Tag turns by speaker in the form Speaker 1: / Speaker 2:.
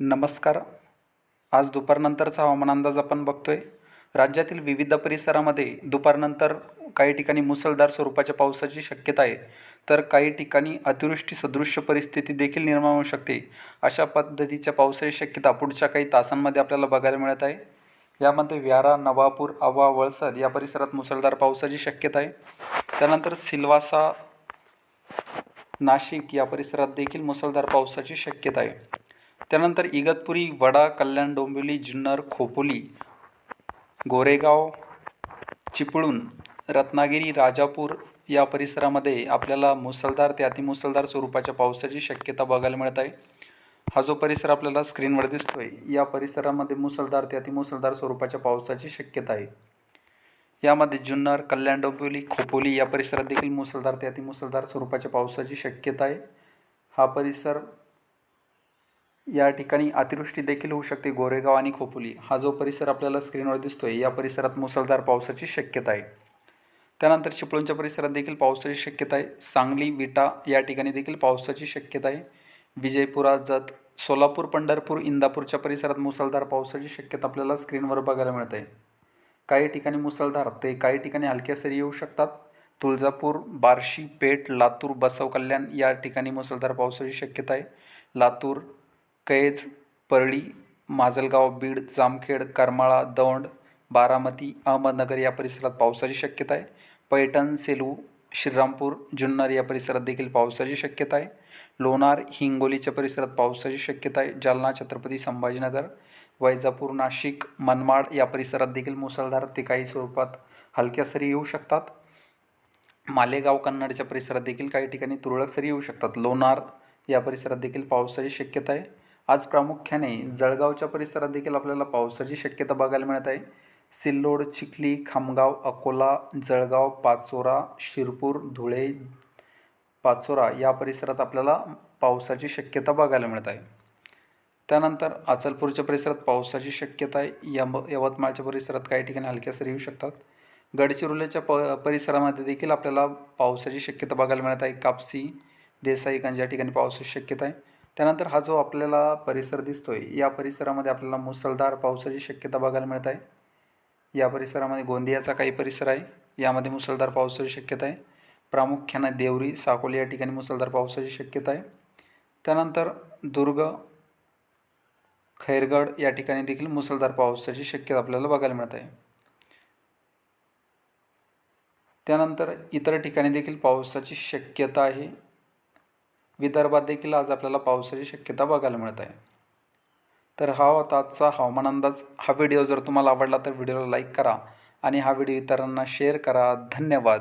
Speaker 1: नमस्कार. आज दुपारनंतरचा हवामान अंदाज आपण बघतो आहे राज्यातील विविध परिसरामध्ये दुपारनंतर काही ठिकाणी मुसळधार स्वरूपाच्या पावसाची शक्यता आहे. तर काही ठिकाणी अतिवृष्टी सदृश्य परिस्थिती देखील निर्माण होऊ शकते. अशा पद्धतीच्या पावसाची शक्यता पुढच्या काही तासांमध्ये आपल्याला बघायला मिळत आहे. यामध्ये व्यारा नवापूर आवा वळसद या परिसरात मुसळधार पावसाची शक्यता आहे. त्यानंतर सिल्वासा नाशिक या परिसरात देखील मुसळधार पावसाची शक्यता आहे. त्यानंतर इगतपुरी वडा कल्याण डोंबिवली जुन्नर खोपोली गोरेगाव चिपळूण रत्नागिरी राजापूर या परिसरामध्ये आपल्याला मुसळधार ते अतिमुसळधार स्वरूपाच्या पावसाची शक्यता बघायला मिळत आहे. हा जो परिसर आपल्याला स्क्रीनवर दिसतोय या परिसरामध्ये मुसळधार ते अतिमुसळधार स्वरूपाच्या पावसाची शक्यता आहे. यामध्ये जुन्नर कल्याण डोंबिवली खोपोली या परिसरात देखील मुसळधार ते अतिमुसळधार स्वरूपाच्या पावसाची शक्यता आहे. हा परिसर या ठिकाणी अतिवृष्टी देखील होऊ शकते. गोरेगाव आणि खोपोली हा जो परिसर आपल्याला स्क्रीनवर दिसतोय या परिसरात मुसळधार पावसाची शक्यता आहे. त्यानंतर चिपळूणच्या परिसरात देखील पावसाची शक्यता आहे. सांगली विटा या ठिकाणी देखील पावसाची शक्यता आहे. विजयपुरा जत सोलापूर पंढरपूर इंदापूरच्या परिसरात मुसळधार पावसाची शक्यता आपल्याला स्क्रीनवर बघायला मिळत आहे. काही ठिकाणी मुसळधार ते काही ठिकाणी हलक्या सरी येऊ शकतात. तुळजापूर बार्शी पेठ लातूर बसव कल्याण या ठिकाणी मुसळधार पावसाची शक्यता आहे. लातूर कैज परळी माजलगाव बीड जामखेड करमाळा दौंड बारामती अहमदनगर या परिसरात पावसाची शक्यता आहे. पैठण सेलू श्रीरामपूर जुन्नर या परिसरात देखील पावसाची शक्यता आहे. लोणार हिंगोलीच्या परिसरात पावसाची शक्यता आहे. जालना छत्रपती संभाजीनगर वैजापूर नाशिक मनमाड या परिसरात देखील मुसळधार ते काही स्वरूपात हलक्या सरी येऊ शकतात. मालेगाव कन्नडच्या परिसरात देखील काही ठिकाणी तुरळक सरी येऊ शकतात. लोणार या परिसरात देखील पावसाची शक्यता आहे. आज प्रामुख्याने जळगावच्या परिसरात देखील आपल्याला पावसाची शक्यता बघायला मिळत आहे. सिल्लोड चिखली खामगाव अकोला जळगाव पाचोरा शिरपूर धुळे पाचोरा या परिसरात आपल्याला पावसाची शक्यता बघायला मिळत आहे. त्यानंतर अचलपूरच्या परिसरात पावसाची शक्यता आहे. यम यवतमाळच्या परिसरात काही ठिकाणी हलक्या सरी येऊ शकतात. गडचिरोलीच्या प परिसरामध्ये देखील आपल्याला पावसाची शक्यता बघायला मिळत आहे. कापसी देसाईगंज या ठिकाणी पावसाची शक्यता आहे. त्यानंतर हा जो आपल्याला परिसर दिसतो आहे या परिसरामध्ये आपल्याला मुसळधार पावसाची शक्यता बघायला मिळत आहे. या परिसरामध्ये गोंदियाचा काही परिसर आहे यामध्ये मुसळधार पावसाची शक्यता आहे. प्रामुख्याने देवरी साकोली या ठिकाणी मुसळधार पावसाची शक्यता आहे. त्यानंतर दुर्ग खैरगड या ठिकाणी देखील मुसळधार पावसाची शक्यता आपल्याला बघायला मिळत आहे. त्यानंतर इतर ठिकाणी देखील पावसाची शक्यता आहे. विदर्भात देखील आज आपल्याला पावसाची शक्यता बघायला मिळत आहे. तर हा होता आजचा हवामान अंदाज. हा व्हिडिओ जर तुम्हाला आवडला तर व्हिडिओला लाईक करा आणि हा व्हिडिओ इतरांना शेअर करा. धन्यवाद.